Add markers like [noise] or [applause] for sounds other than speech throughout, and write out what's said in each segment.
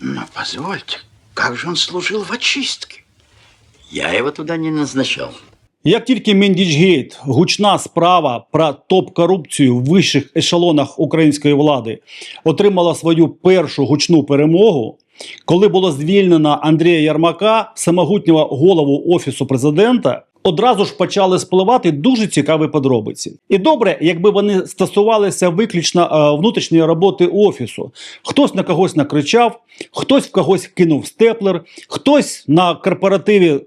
Но позвольте, как же он служил в очистке? Я его туда не назначал. Як тільки Мендічгейт, гучна справа про топ-корупцію в вищих ешелонах української влади, отримала свою першу гучну перемогу, коли було звільнено Андрія Ярмака, самогутнього голову офісу президента, одразу ж почали спливати дуже цікаві подробиці. І добре, якби вони стосувалися виключно е, внутрішньої роботи офісу. Хтось на когось накричав, хтось в когось кинув степлер, хтось на корпоративі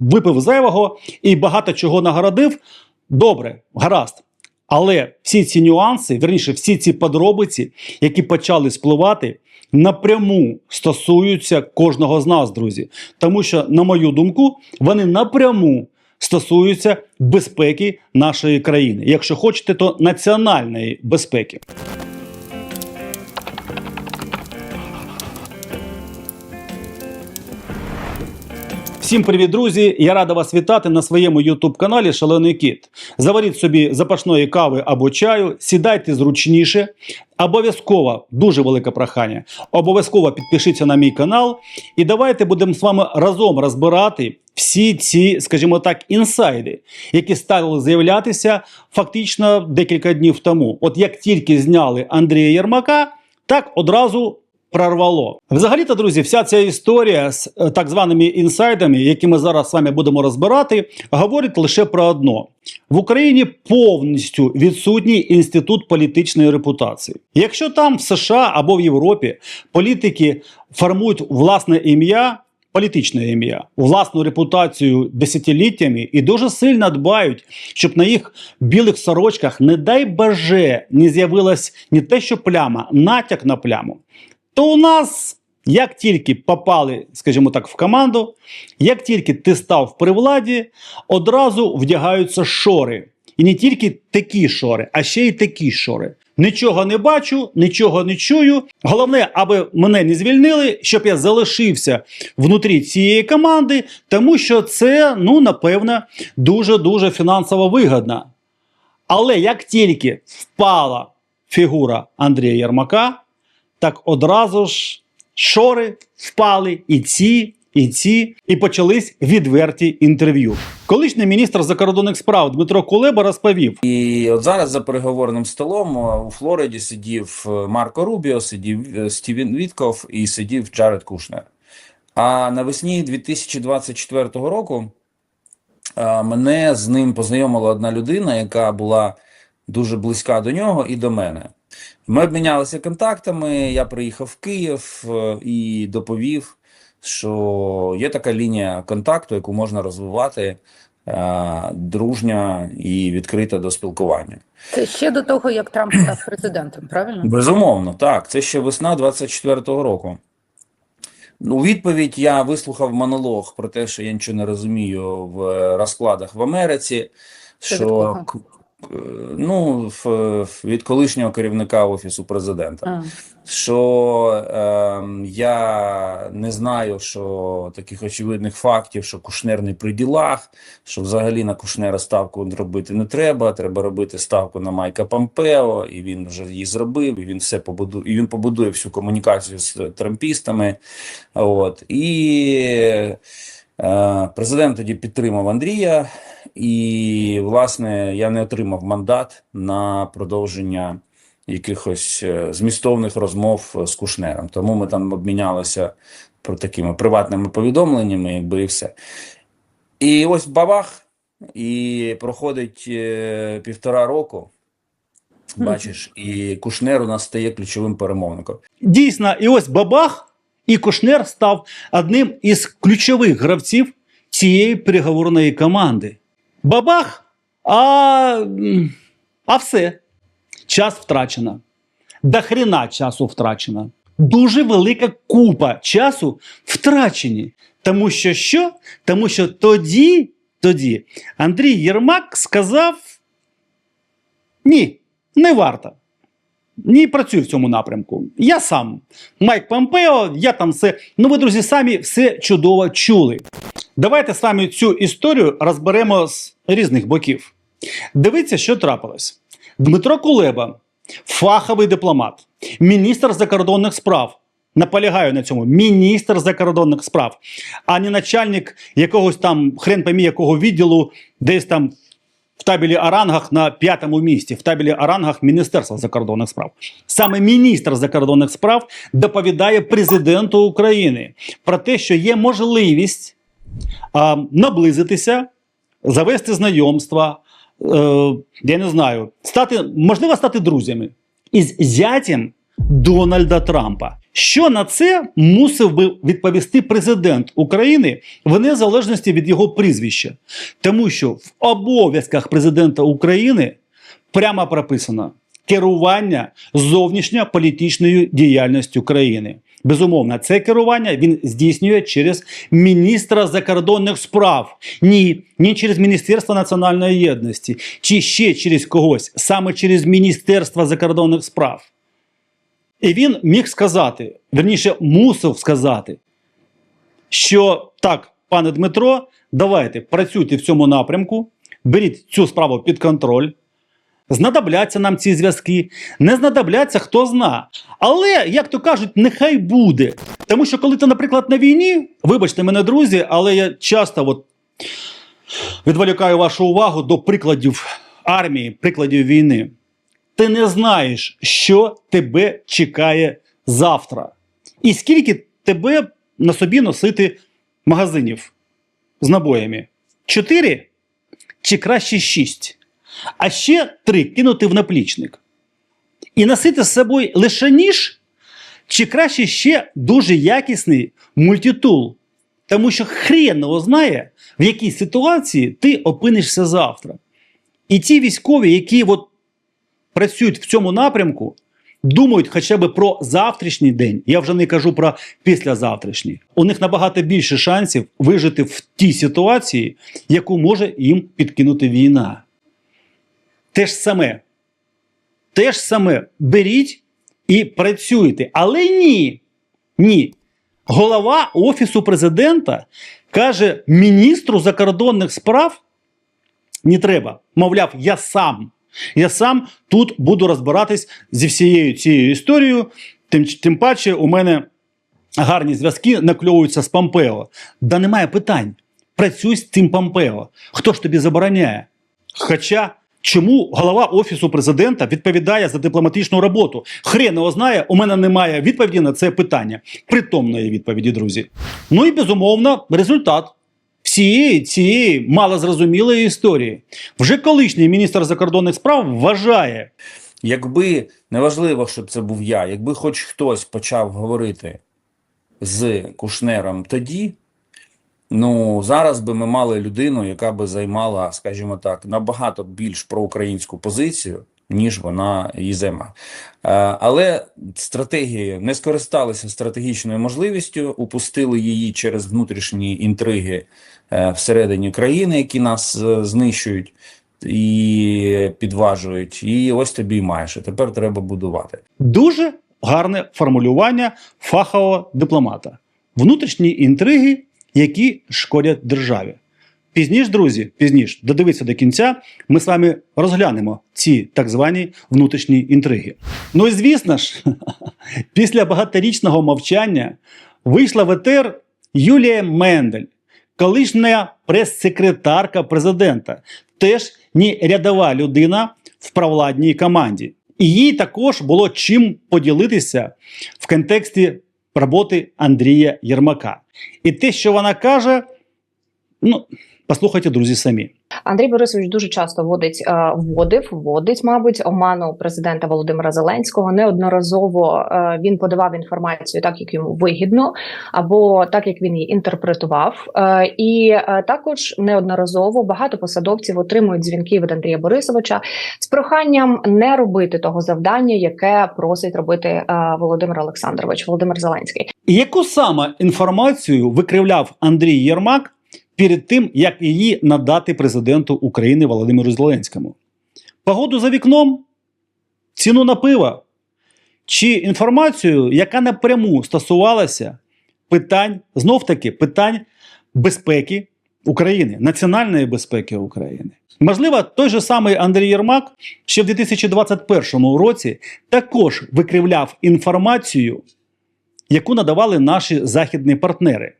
випив зайвого і багато чого нагородив. Добре, гаразд. Але всі ці нюанси, верніше, всі ці подробиці, які почали спливати, напряму стосуються кожного з нас, друзі. Тому що, на мою думку, вони напряму стосуються безпеки нашої країни. Якщо хочете, то національної безпеки. Всім привіт, друзі! Я рада вас вітати на своєму youtube каналі Шалений Кіт. Заваріть собі запашної кави або чаю, сідайте зручніше. Обов'язково дуже велике прохання. Обов'язково підпишіться на мій канал, і давайте будемо з вами разом розбирати всі ці, скажімо так, інсайди, які стали з'являтися фактично декілька днів тому. От як тільки зняли Андрія Єрмака, так одразу прорвало. Взагалі-то, друзі, вся ця історія з е, так званими інсайдами, які ми зараз з вами будемо розбирати, говорить лише про одно: в Україні повністю відсутній інститут політичної репутації. Якщо там в США або в Європі політики формують власне ім'я. Політичне ім'я, власну репутацію десятиліттями і дуже сильно дбають, щоб на їх білих сорочках, не дай боже, не з'явилась не те, що пляма, натяк на пляму то у нас, як тільки попали, скажімо так, в команду, як тільки ти став при владі, одразу вдягаються шори. І не тільки такі шори, а ще й такі шори. Нічого не бачу, нічого не чую. Головне, аби мене не звільнили, щоб я залишився внутрі цієї команди, тому що це, ну, напевно, дуже-дуже фінансово вигідно. Але як тільки впала фігура Андрія Єрмака, так одразу ж шори впали і ці, і ці, і почались відверті інтерв'ю. Колишній міністр закордонних справ Дмитро Кулеба розповів: І от зараз за переговорним столом е, у Флориді сидів е, Марко Рубіо, сидів е, Стівен Вітков і сидів Джаред Кушнер. А навесні 2024 року мене з ним познайомила одна людина, яка була дуже близька до нього і до мене. Ми обмінялися контактами. Я приїхав в Київ е, і доповів, що є така лінія контакту, яку можна розвивати е, дружня і відкрита до спілкування. Це ще до того, як Трамп став президентом, правильно? Безумовно, так. Це ще весна 24-го року. У відповідь я вислухав монолог про те, що я нічого не розумію в е, розкладах в Америці. Це що ну, від колишнього керівника офісу президента. А, що ем, я не знаю, що таких очевидних фактів, що Кушнер не при ділах, що взагалі на Кушнера ставку робити не треба. Треба робити ставку на Майка Помпео, і він вже її зробив. І він все побудує, і він побудує всю комунікацію з трампістами. От і е, президент тоді підтримав Андрія, і власне я не отримав мандат на продовження якихось е, змістовних розмов е, з Кушнером. Тому ми там обмінялися про такими приватними повідомленнями, якби і все. І ось бабах, і проходить е, півтора року. Бачиш, і Кушнер у нас стає ключовим перемовником. дійсно, і ось бабах, і Кушнер став одним із ключових гравців цієї переговорної команди. Бабах, а, а все. Час втрачено. До хрена часу втрачено. Дуже велика купа часу втрачені. Тому що що? Тому що тоді, тоді Андрій Єрмак сказав: ні, не варто. Ні, працюю в цьому напрямку. Я сам. Майк Помпео, я там все. Ну, ви, друзі, самі все чудово чули. Давайте самі цю історію розберемо з різних боків. Дивіться, що трапилось. Дмитро Кулеба, фаховий дипломат, міністр закордонних справ Наполягаю на цьому міністр закордонних справ, а не начальник якогось там хрен поймі якого відділу, десь там в табелі Арангах на п'ятому місці, в табелі Арангах Міністерства закордонних справ. Саме міністр закордонних справ доповідає президенту України про те, що є можливість а, наблизитися, завести знайомства, е, я не знаю, стати, можливо, стати друзями із зятям Дональда Трампа. Що на це мусив би відповісти президент України в незалежності від його прізвища? Тому що в обов'язках президента України прямо прописано керування зовнішньополітичною діяльністю країни. Безумовно, це керування він здійснює через міністра закордонних справ, ні, ні через Міністерство національної єдності, чи ще через когось, саме через Міністерство закордонних справ. І він міг сказати, верніше, мусив сказати, що так, пане Дмитро, давайте працюйте в цьому напрямку, беріть цю справу під контроль. Знадобляться нам ці зв'язки, не знадобляться, хто зна. Але, як то кажуть, нехай буде. Тому що, коли ти, наприклад, на війні, вибачте мене, друзі, але я часто от відволікаю вашу увагу до прикладів армії, прикладів війни. Ти не знаєш, що тебе чекає завтра. І скільки тебе на собі носити магазинів з набоями? Чотири чи краще шість? А ще три кинути в наплічник. І носити з собою лише ніж, чи краще ще дуже якісний мультитул. Тому що хрен його знає, в якій ситуації ти опинишся завтра. І ті військові, які от працюють в цьому напрямку, думають хоча б про завтрашній день. Я вже не кажу про післязавтрашній. У них набагато більше шансів вижити в тій ситуації, яку може їм підкинути війна. Те ж саме. Те ж саме беріть і працюйте. Але ні. Ні. Голова Офісу президента каже міністру закордонних справ: не треба. Мовляв, я сам. Я сам тут буду розбиратись зі всією цією історією. Тим, тим паче, у мене гарні зв'язки накльовуються з Помпео. Да немає питань. Працюй з цим Помпео. Хто ж тобі забороняє? Хоча чому голова офісу президента відповідає за дипломатичну роботу? Хрен його знає, у мене немає відповіді на це питання. Притомної відповіді, друзі. Ну і безумовно, результат всієї цієї малозрозумілої історії. Вже колишній міністр закордонних справ вважає, Якби неважливо, щоб це був я, якби хоч хтось почав говорити з Кушнером тоді, ну зараз би ми мали людину, яка би займала, скажімо так, набагато більш проукраїнську позицію, ніж вона її займає. Е, Але стратегії не скористалися стратегічною можливістю, упустили її через внутрішні інтриги е, всередині країни, які нас е, знищують і підважують. І ось тобі маєш. Тепер треба будувати. Дуже гарне формулювання фахового дипломата. Внутрішні інтриги, які шкодять державі. Пізніше, друзі, пізніше, додивіться до кінця, ми з вами розглянемо ці так звані внутрішні інтриги. Ну і звісно ж, [laughs] після багаторічного мовчання вийшла в етер Юлія Мендель, колишня прес-секретарка президента, теж не рядова людина в провладній команді. І їй також було чим поділитися в контексті роботи Андрія Єрмака. І те, що вона каже, ну, послухайте, друзі, самі. Андрій Борисович дуже часто вводить, е, вводив, вводить, мабуть, оману президента Володимира Зеленського. Неодноразово е, він подавав інформацію так, як йому вигідно, або так, як він її інтерпретував. Е, І також неодноразово багато посадовців отримують дзвінки від Андрія Борисовича з проханням не робити того завдання, яке просить робити Володимир Олександрович, Володимир Зеленський. Яку саме інформацію викривляв Андрій Єрмак перед тим, як її надати президенту України Володимиру Зеленському? Погоду за вікном, ціну на пиво чи інформацію, яка напряму стосувалася питань, знов таки питань безпеки України, національної безпеки України. Можливо, той же самий Андрій Єрмак ще в 2021 році також викривляв інформацію яку надавали наші західні партнери.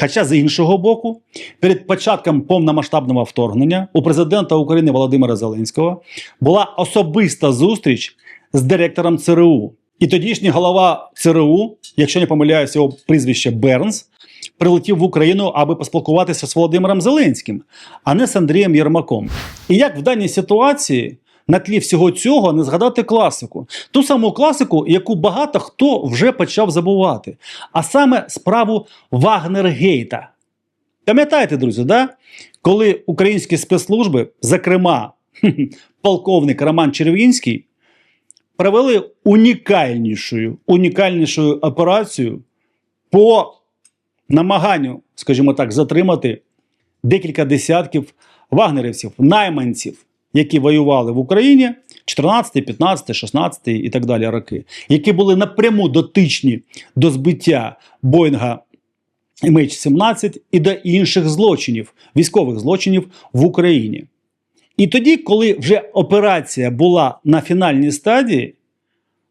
Хоча, з іншого боку, перед початком повномасштабного вторгнення у президента України Володимира Зеленського була особиста зустріч з директором ЦРУ. І тодішній голова ЦРУ, якщо не помиляюся, його прізвище Бернс, прилетів в Україну, аби поспілкуватися з Володимиром Зеленським, а не з Андрієм Єрмаком. І як в даній ситуації на тлі всього цього не згадати класику, ту саму класику, яку багато хто вже почав забувати, а саме справу Вагнергейта. Пам'ятаєте, друзі, да? коли українські спецслужби, зокрема [laughs] полковник Роман Червінський, провели унікальнішу, унікальнішу операцію по намаганню, скажімо так, затримати декілька десятків вагнерівців, найманців, які воювали в Україні 14, 15, 16 і так далі роки, які були напряму дотичні до збиття Боїнга MH17 і до інших злочинів, військових злочинів в Україні. І тоді, коли вже операція була на фінальній стадії,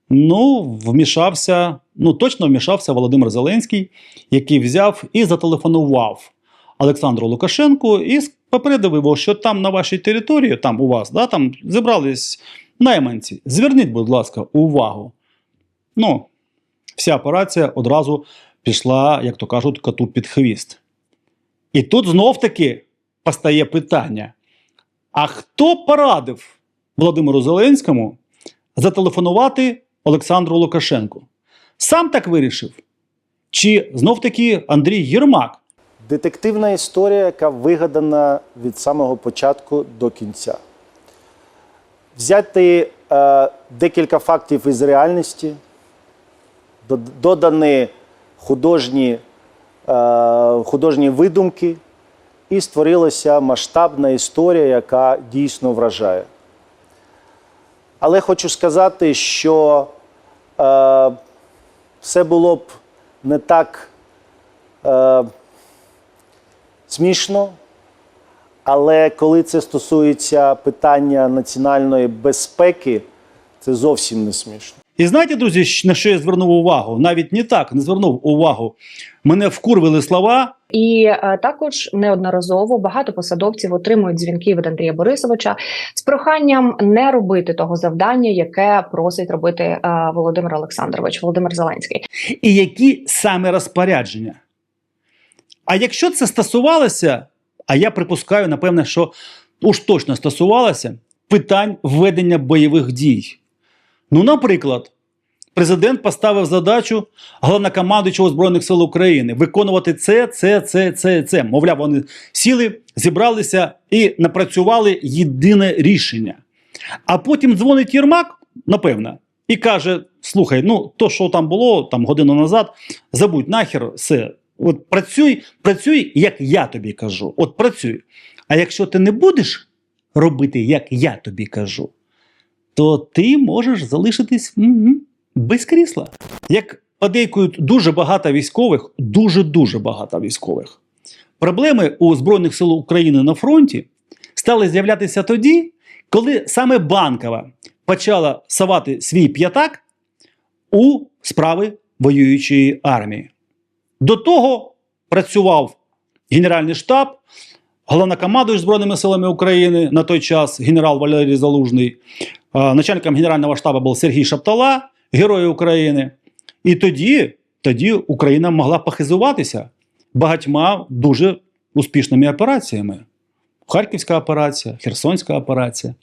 ну, вмішався, ну точно вмішався Володимир Зеленський, який взяв і зателефонував Олександру Лукашенку і попередив його, що там на вашій території, там у вас, да, там зібрались найманці. Зверніть, будь ласка, увагу. Ну, вся операція одразу пішла, як то кажуть, коту під хвіст. І тут знов-таки постає питання: а хто порадив Володимиру Зеленському зателефонувати Олександру Лукашенку? Сам так вирішив? Чи знов-таки Андрій Єрмак? Детективна історія, яка вигадана від самого початку до кінця. Взяти е, декілька фактів із реальності, додані художні, е, художні видумки, і створилася масштабна історія, яка дійсно вражає. Але хочу сказати, що е, все було б не так. Е, смішно, але коли це стосується питання національної безпеки, це зовсім не смішно. І знаєте, друзі, на що я звернув увагу? Навіть не так, не звернув увагу. Мене вкурвили слова. І е, також неодноразово багато посадовців отримують дзвінки від Андрія Борисовича з проханням не робити того завдання, яке просить робити е, Володимир Олександрович, Володимир Зеленський. І які саме розпорядження? А якщо це стосувалося, а я припускаю, напевне, що уж точно стосувалося питань ведення бойових дій. Ну, наприклад, президент поставив задачу головнокомандуючого Збройних сил України виконувати це, це, це, це, це. Мовляв, вони сіли, зібралися і напрацювали єдине рішення. А потім дзвонить Єрмак, напевно, і каже: слухай, ну то, що там було там годину назад, забудь нахер все. От працюй, працюй, як я тобі кажу. От працюй. А якщо ти не будеш робити, як я тобі кажу, то ти можеш залишитись м-м, без крісла. Як подейкують дуже багато військових, дуже-дуже багато військових. Проблеми у Збройних сил України на фронті стали з'являтися тоді, коли саме Банкова почала совати свій п'ятак у справи воюючої армії. До того працював Генеральний штаб, головнокомандуючий Збройними силами України на той час генерал Валерій Залужний, начальником Генерального штабу був Сергій Шаптала, Герой України. І тоді, тоді Україна могла похизуватися багатьма дуже успішними операціями. Харківська операція, Херсонська операція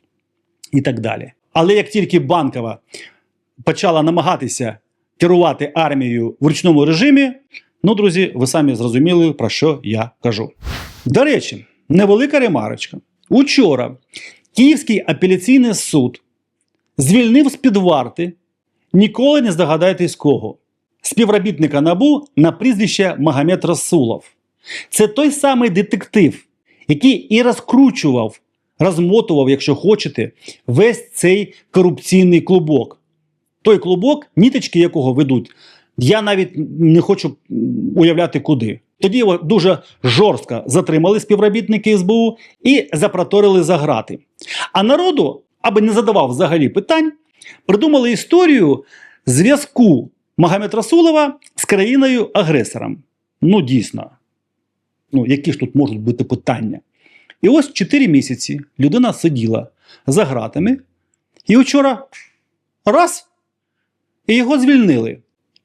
і так далі. Але як тільки Банкова почала намагатися керувати армією в ручному режимі, ну, друзі, ви самі зрозуміли, про що я кажу. До речі, невелика ремарочка. Учора Київський апеляційний суд звільнив з-під варти, ніколи не здогадайтесь кого, співробітника НАБУ на прізвище Магомед Расулов. Це той самий детектив, який і розкручував, розмотував, якщо хочете, весь цей корупційний клубок. Той клубок, ніточки якого ведуть, я навіть не хочу уявляти куди. Тоді його дуже жорстко затримали співробітники СБУ і запроторили за грати. А народу, аби не задавав взагалі питань, придумали історію зв'язку Магомед Расулова з країною-агресором. Ну, дійсно. Ну, які ж тут можуть бути питання? І ось 4 місяці людина сиділа за ґратами, і вчора раз, і його звільнили.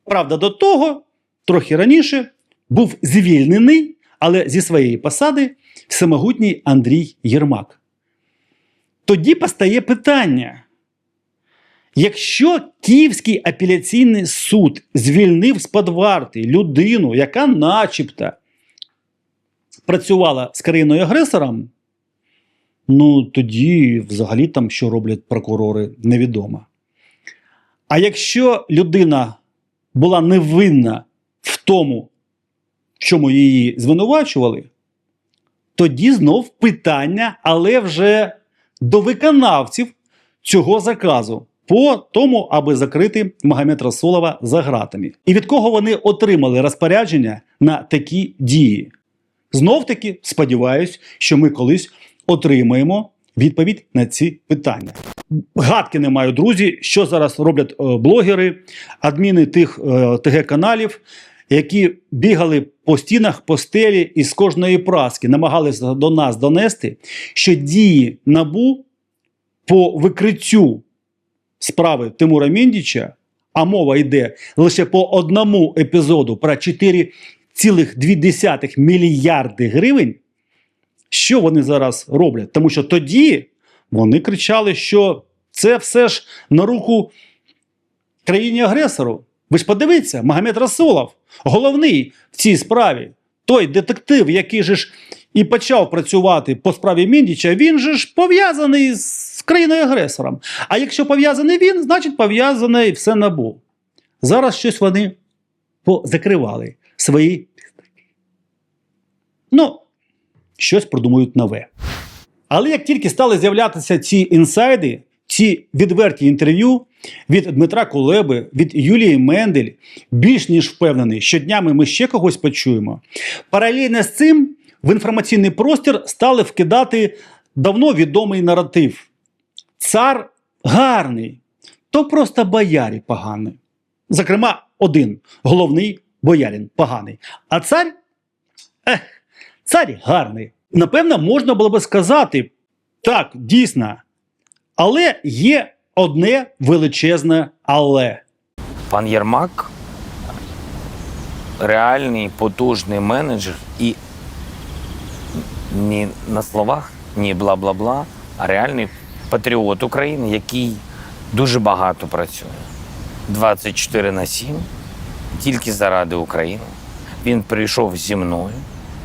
Правда, до того, трохи раніше, був звільнений, але зі своєї посади всемогутній Андрій Єрмак. Тоді постає питання: якщо Київський апеляційний суд звільнив з варти людину, яка начебто працювала з країною агресором, ну тоді взагалі там що роблять прокурори, невідомо. А якщо людина була невинна в тому, в чому її звинувачували, тоді знов питання, але вже до виконавців цього заказу по тому, аби закрити Магомед Расулова за ґратами. І від кого вони отримали розпорядження на такі дії? Знов таки сподіваюсь, що ми колись отримаємо відповідь на ці питання. Гадки не маю, друзі, що зараз роблять е, блогери, адміни тих е, ТГ-каналів, які бігали по стінах, по стелі і з кожної праски намагалися до нас донести, що дії набу по викриттю справи Тимура Міндіча, а мова йде лише по одному епізоду про 4,2 мільярди гривень. Що вони зараз роблять? Тому що тоді вони кричали, що це все ж на руку країні-агресору. Ви ж подивіться, Магомед Расулов, головний в цій справі, той детектив, який же ж і почав працювати по справі Міндіча, він же ж пов'язаний з країною-агресором. А якщо пов'язаний він, значить пов'язаний все набу. Зараз щось вони закривали свої. Ну, щось продумують нове. Але як тільки стали з'являтися ці інсайди, ці відверті інтерв'ю від Дмитра Кулеби, від Юлії Мендель, більш ніж впевнений, що днями ми ще когось почуємо. Паралельно з цим в інформаційний простір стали вкидати давно відомий наратив. Цар гарний, то просто боярі поганий. Зокрема, один головний боярин поганий. А цар ех, цар гарний. Напевно, можна було би сказати, так, дійсно. Але є одне величезне але. Пан Єрмак реальний потужний менеджер і ні на словах, ні бла-бла-бла, а реальний патріот України, який дуже багато працює. 24 на 7, тільки заради України. Він прийшов зі мною,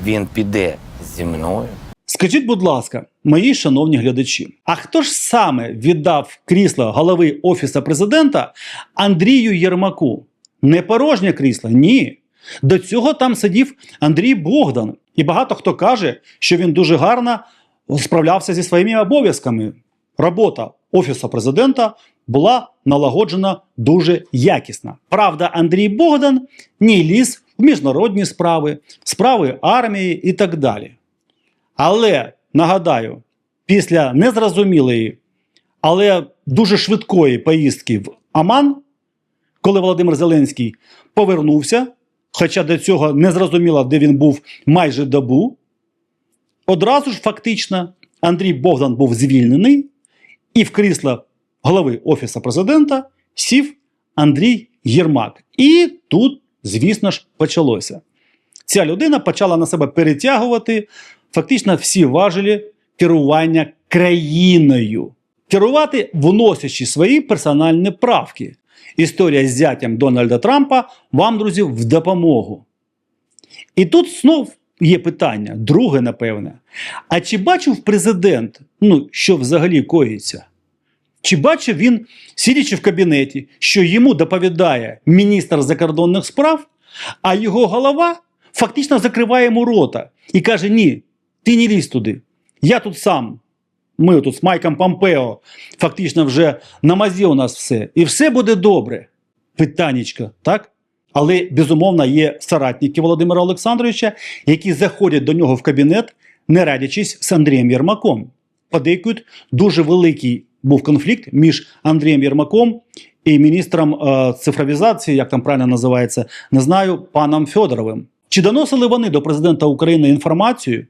він піде зі мною. Скажіть, будь ласка, мої шановні глядачі, а хто ж саме віддав крісло голови Офісу президента Андрію Єрмаку? Не порожнє крісло, ні. До цього там сидів Андрій Богдан. І багато хто каже, що він дуже гарно справлявся зі своїми обов'язками. Робота Офісу президента була налагоджена дуже якісно. Правда, Андрій Богдан не ліз в міжнародні справи, справи армії і так далі. Але нагадаю, після незрозумілої, але дуже швидкої поїздки в Аман, коли Володимир Зеленський повернувся, хоча до цього не зрозуміло, де він був майже добу, одразу ж фактично Андрій Богдан був звільнений, і в крісло голови Офісу президента сів Андрій Єрмак. І тут, звісно ж, почалося. Ця людина почала на себе перетягувати фактично всі важелі керування країною. Керувати, вносячи свої персональні правки. Історія з зятям Дональда Трампа вам, друзі, в допомогу. І тут знов є питання, друге, напевне. А чи бачив президент, ну, що взагалі коїться? Чи бачив він, сидячи в кабінеті, що йому доповідає міністр закордонних справ, а його голова фактично закриває йому рота і каже: Ні, ти не лізь туди. Я тут сам. Ми тут з Майком Помпео фактично вже на мазі у нас все. І все буде добре. Питаннячка, так? Але, безумовно, є соратники Володимира Олександровича, які заходять до нього в кабінет, не радячись з Андрієм Єрмаком. Подейкують, дуже великий був конфлікт між Андрієм Єрмаком і міністром е, цифровізації, як там правильно називається, не знаю, паном Федоровим. Чи доносили вони до президента України інформацію,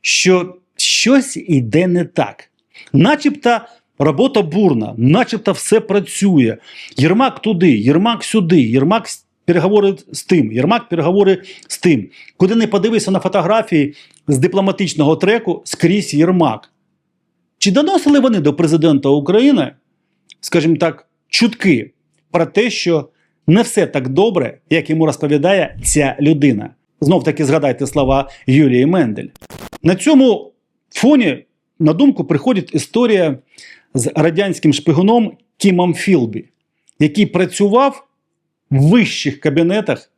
що щось йде не так? Начебто робота бурна, начебто все працює. Єрмак туди, Єрмак сюди, Єрмак переговори з тим, Єрмак переговори з тим. Куди не подивися на фотографії з дипломатичного треку скрізь Єрмак. Чи доносили вони до президента України, скажімо так, чутки про те, що не все так добре, як йому розповідає ця людина? Знов таки згадайте слова Юлії Мендель. На цьому фоні на думку приходить історія з радянським шпигуном Кімом Філбі, який працював в вищих кабінетах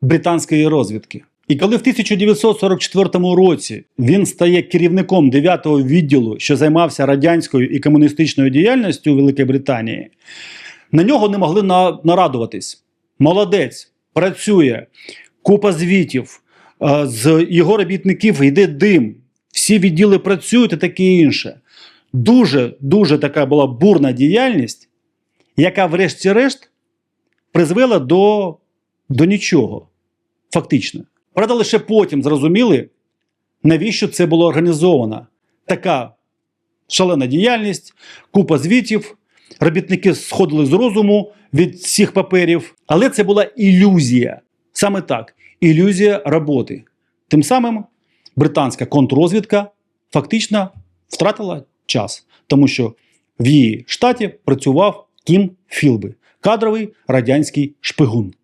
британської розвідки. І коли в 1944 році він стає керівником 9-го відділу, що займався радянською і комуністичною діяльністю у Великій Британії, на нього не могли на- нарадуватись. Молодець, працює, купа звітів, е, з його робітників йде дим, всі відділи працюють і таке інше. Дуже дуже така була бурна діяльність, яка, врешті-решт, призвела до, до нічого. Фактично. Правда, лише потім зрозуміли, навіщо це було організовано. Така шалена діяльність, купа звітів, робітники сходили з розуму від всіх паперів, але це була ілюзія. Саме так, ілюзія роботи. Тим самим британська контррозвідка фактично втратила час, тому що в її штаті працював Кім Філби, кадровий радянський шпигун.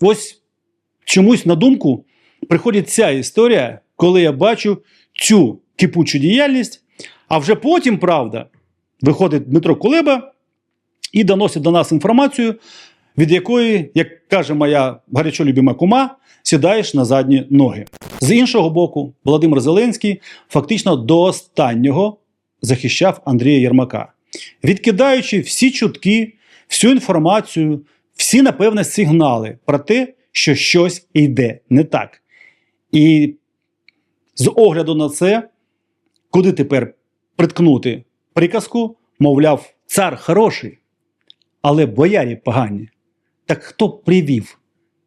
Ось чомусь на думку приходить ця історія, коли я бачу цю кипучу діяльність, а вже потім, правда, виходить Дмитро Кулеба і доносить до нас інформацію, від якої, як каже моя гарячо любима кума, сідаєш на задні ноги. З іншого боку, Володимир Зеленський фактично до останнього захищав Андрія Єрмака, відкидаючи всі чутки, всю інформацію, всі, напевне, сигнали про те, що щось йде не так. І з огляду на це, куди тепер приткнути приказку, мовляв, цар хороший, але боярі погані. Так хто привів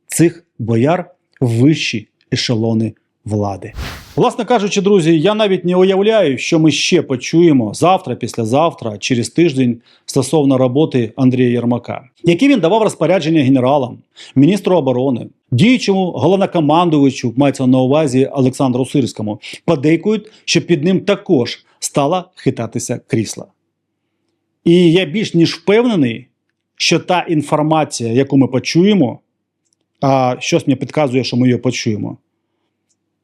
цих бояр в вищі ешелони влади? Власне кажучи, друзі, я навіть не уявляю, що ми ще почуємо завтра, післязавтра, через тиждень стосовно роботи Андрія Єрмака, які він давав розпорядження генералам, міністру оборони, діючому головнокомандувачу, мається на увазі Олександру Сирському, подейкують, що під ним також стала хитатися крісла. І я більш ніж впевнений, що та інформація, яку ми почуємо, а щось мені підказує, що ми її почуємо,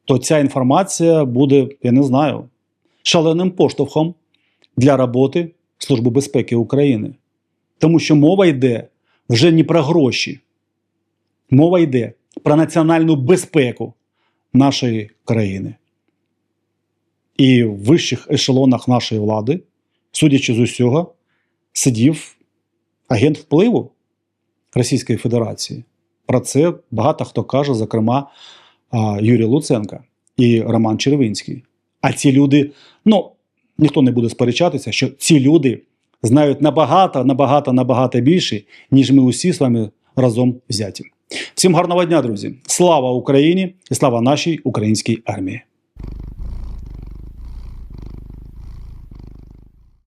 то ця інформація буде, я не знаю, шаленим поштовхом для роботи Служби безпеки України. Тому що мова йде вже не про гроші, мова йде про національну безпеку нашої країни. І в вищих ешелонах нашої влади, судячи з усього, сидів агент впливу Російської Федерації. Про це багато хто каже, зокрема, Юрій Луценка і Роман Червинський. А ці люди, ну ніхто не буде сперечатися, що ці люди знають набагато, набагато, набагато більше, ніж ми усі з вами разом взяті. Всім гарного дня, друзі! Слава Україні і слава нашій українській армії!